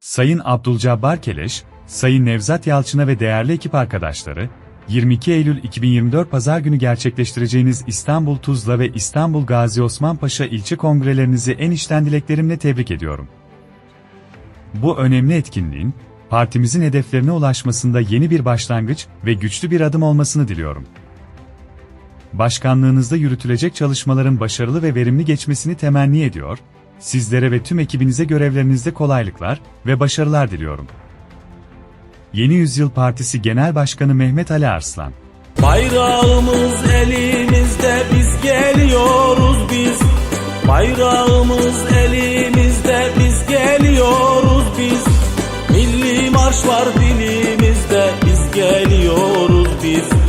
Sayın Abdülcabbar Keleş, Sayın Nevzat Yalçın'a ve değerli ekip arkadaşları, 22 Eylül 2024 Pazar günü gerçekleştireceğiniz İstanbul Tuzla ve İstanbul Gazi Osman Paşa ilçe kongrelerinizi en içten dileklerimle tebrik ediyorum. Bu önemli etkinliğin, partimizin hedeflerine ulaşmasında yeni bir başlangıç ve güçlü bir adım olmasını diliyorum. Başkanlığınızda yürütülecek çalışmaların başarılı ve verimli geçmesini temenni ediyor, sizlere ve tüm ekibinize görevlerinizde kolaylıklar ve başarılar diliyorum. Yeni Yüzyıl Partisi Genel Başkanı Mehmet Ali Arslan. Bayrağımız elimizde biz geliyoruz biz. Bayrağımız elimizde biz geliyoruz biz. Milli marş var dilimizde biz geliyoruz biz